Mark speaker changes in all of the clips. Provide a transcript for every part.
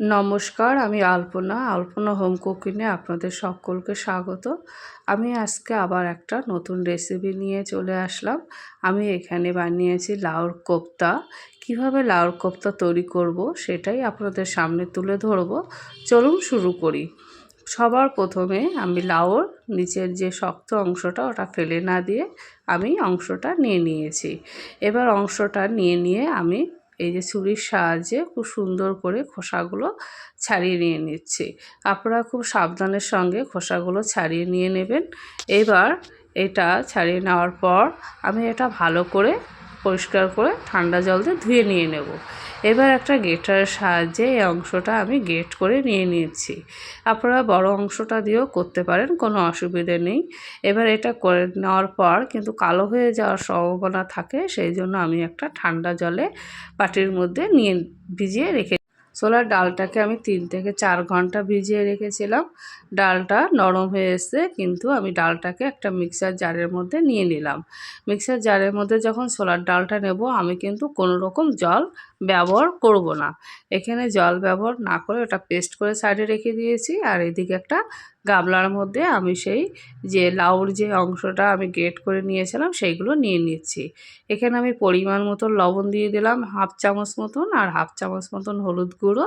Speaker 1: নমস্কার, আমি আলপনা আলপনা হোম কুকিংয়ে আপনাদের সকলকে স্বাগত। আমি আজকে আবার একটা নতুন রেসিপি নিয়ে চলে আসলাম। আমি এখানে বানিয়েছি লাউর কোপ্তা। কীভাবে লাউর কোপ্তা তৈরি করব সেটাই আপনাদের সামনে তুলে ধরব। চলুন শুরু করি। সবার প্রথমে আমি লাউর নিচের যে শক্ত অংশটা, ওটা ফেলে না দিয়ে আমি অংশটা নিয়ে নিয়েছি। এবার অংশটা নিয়ে নিয়ে আমি এই যে ছুরির সাহায্যে খুব সুন্দর করে খোসাগুলো ছাড়িয়ে নিয়ে নিচ্ছে। আপনারা খুব সাবধানের সঙ্গে খোসাগুলো ছাড়িয়ে নিয়ে নেবেন। এবার এটা ছাড়িয়ে নেওয়ার পর আমি এটা ভালো করে পরিষ্কার করে ঠান্ডা জল দিয়ে ধুয়ে নিয়ে নেব। এবার একটা গেটারের সাহায্যে এই অংশটা আমি গেট করে নিয়ে নিয়েছি। আপনারা বড় অংশটা দিয়েও করতে পারেন, কোনো অসুবিধে নেই। এবার এটা করে নেওয়ার পর কিন্তু কালো হয়ে যাওয়ার সম্ভাবনা থাকে, সেই জন্য আমি একটা ঠান্ডা জলে বাটির মধ্যে নিয়ে ভিজিয়ে রেখে ছোলার ডালটাকে আমি তিন থেকে চার ঘণ্টা ভিজিয়ে রেখেছিলাম। ডালটা নরম হয়ে এসছে, কিন্তু আমি ডালটাকে একটা মিক্সার জারের মধ্যে নিয়ে নিলাম। মিক্সার জারের মধ্যে যখন ছোলার ডালটা নেব, আমি কিন্তু কোনো রকম জল ব্যবহার করব না। এখানে জল ব্যবহার না করে ওটা পেস্ট করে সাইডে রেখে দিয়েছি। আর এদিকে একটা গামলার মধ্যে আমি সেই যে লাউর যে অংশটা আমি গ্রেট করে নিয়েছিলাম, সেইগুলো নিয়ে নিচ্ছি। এখানে আমি পরিমাণ মতন লবণ দিয়ে দিলাম, হাফ চামচ মতন, আর হাফ চামচ মতন হলুদ গুঁড়ো,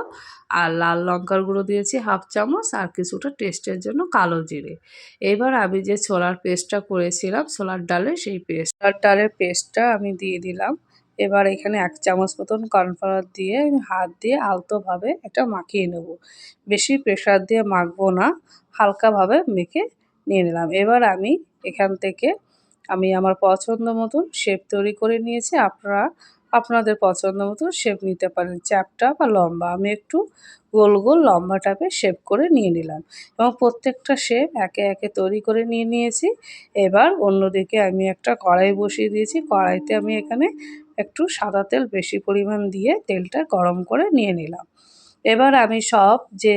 Speaker 1: আর লাল লঙ্কার গুঁড়ো দিয়েছি হাফ চামচ, আর কিছুটা টেস্টের জন্য কালো জিরে। এবার আমি যে ছোলার পেস্টটা করেছিলাম, ছোলার ডালে সেই পেস্ট ছোলার ডালের পেস্টটা আমি দিয়ে দিলাম। এবার এখানে এক চামচ মতন কর্নফ্লাওয়ার দিয়ে হাত দিয়ে আলতোভাবে এটা মাখিয়ে নেব। বেশি প্রেশার দিয়ে মাখবো না, হালকাভাবে মেখে নিয়ে নিলাম। এবার আমি এখান থেকে আমি আমার পছন্দ মতন শেপ তৈরি করে নিয়েছি। আপনারা, আপনাদের পছন্দ মতো শেপ নিতে পারেন, চ্যাপটা বা লম্বা। আমি একটু গোল গোল লম্বা টাপে শেপ করে নিয়ে নিলাম এবং প্রত্যেকটা শেপ একে একে তৈরি করে নিয়ে নিয়েছি। এবার অন্যদিকে আমি একটা কড়াই বসিয়ে দিয়েছি। কড়াইতে আমি এখানে একটু সাদা তেল বেশি পরিমাণ দিয়ে তেলটা গরম করে নিয়ে নিলাম। এবার আমি সব যে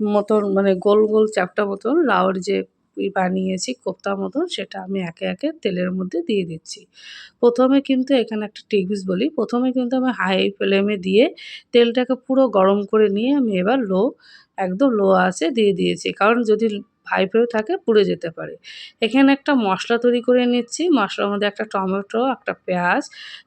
Speaker 1: মতন মানে গোল গোল চ্যাপটা মতন লাউর যে বানিয়েছি, কোপ্তা মতন, সেটা আমি একে একে তেলের মধ্যে দিয়ে দিচ্ছি। প্রথমে কিন্তু এখানে একটা টিপস বলি। প্রথমে কিন্তু আমি হাই ফ্লেমে দিয়ে তেলটাকে পুরো গরম করে নিয়ে আমি এবার লো একদম লো আছে দিয়ে দিয়েছি। কারণ যদি হাই থাকে, পুড়ে যেতে পারে। এখানে একটা মশলা তৈরি করে নিচ্ছি। মশলার মধ্যে একটা টমেটো, একটা পেঁয়াজ,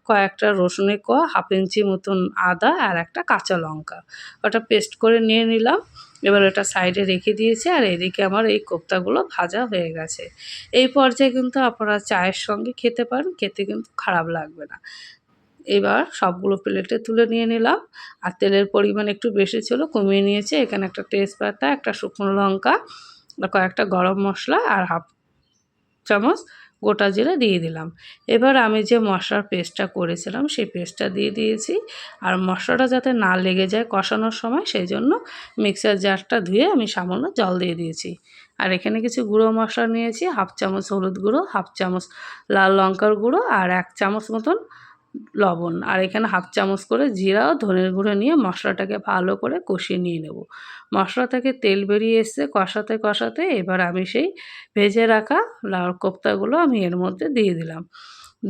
Speaker 1: কয়েকটা রসুনের কোয়া, হাফ ইঞ্চি মতন আদা আর একটা কাঁচা লঙ্কা। ওটা পেস্ট করে নিয়ে নিলাম। এবার ওটা সাইডে রেখে দিয়েছি আর এদিকে আমার এই কোপ্তাগুলো ভাজা হয়ে গেছে। এই পর্যায়ে কিন্তু আপনারা চায়ের সঙ্গে খেতে পারেন, খেতে কিন্তু খারাপ লাগবে না। এবার সবগুলো প্লেটে তুলে নিয়ে নিলাম। আর তেলের পরিমাণ একটু বেশি ছিল, কমিয়ে নিয়েছে। এখানে একটা তেজপাতা, একটা শুকনো লঙ্কা কয়েকটা গরম মশলা আর হাফ চামচ গোটা জিরে দিয়ে দিলাম। এবার আমি যে মশলার পেস্টটা করেছিলাম, সেই পেস্টটা দিয়ে দিয়েছি। আর মশলাটা যাতে না লেগে যায় কষানোর সময়, সেই জন্য মিক্সার জারটা ধুয়ে আমি সামান্য জল দিয়ে দিয়েছি। আর এখানে কিছু গুঁড়ো মশলা নিয়েছি, হাফ চামচ হলুদ গুঁড়ো, হাফ চামচ লাল লঙ্কার গুঁড়ো আর এক চামচ মতন লবণ আর এখানে হাফ চামচ করে জিরা ও ধনের গুঁড়ো নিয়ে মশলাটাকে ভালো করে কষিয়ে নিয়ে নেব। মশলা থেকে তেল বেরিয়ে এসছে, কষাতে কষাতে এবার আমি সেই ভেজে রাখা লাউ কোপ্তাগুলো আমি এর মধ্যে দিয়ে দিলাম।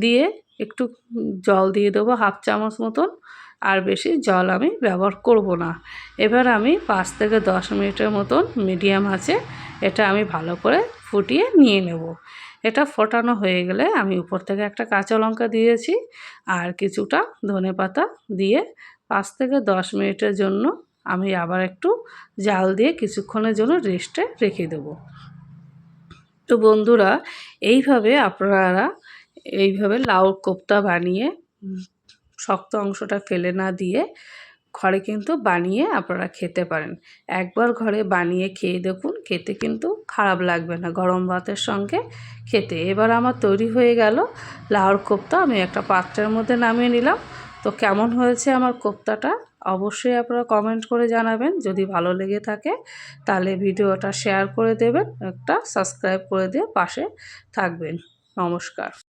Speaker 1: দিয়ে একটু জল দিয়ে দেবো হাফ চামচ মতন, আর বেশি জল আমি ব্যবহার করব না। এবার আমি পাঁচ থেকে দশ মিনিটের মতন মিডিয়াম আছে এটা আমি ভালো করে ফুটিয়ে নিয়ে নেব। এটা ফোটানো হয়ে গেলে আমি উপর থেকে একটা কাঁচা লঙ্কা দিয়েছি আর কিছুটা ধনে পাতা দিয়ে পাঁচ থেকে দশ মিনিটের জন্য আমি আবার একটু জাল দিয়ে কিছুক্ষণের জন্য রেস্টে রেখে দেব। তো বন্ধুরা, এইভাবে আপনারা এইভাবে লাউ কোপ্তা বানিয়ে শক্ত অংশটা ফেলে না দিয়ে ঘরে কিন্তু বানিয়ে আপনারা খেতে পারেন। একবার ঘরে বানিয়ে খেয়ে দেখুন, খেতে কিন্তু খারাপ লাগবে না। গরম ভাতের সঙ্গে খেতে। এবার আমার তৈরি হয়ে গেল লাউর কোপ্তা। আমি একটা পাত্রের মধ্যে নামিয়ে নিলাম। তো কেমন হয়েছে আমার কোপ্তাটা? অবশ্যই আপনারা কমেন্ট করে জানাবেন। যদি ভালো লেগে থাকে, তাহলে ভিডিওটা শেয়ার করে দেবেন। একটা সাবস্ক্রাইব করে দিয়ে পাশে থাকবেন। নমস্কার।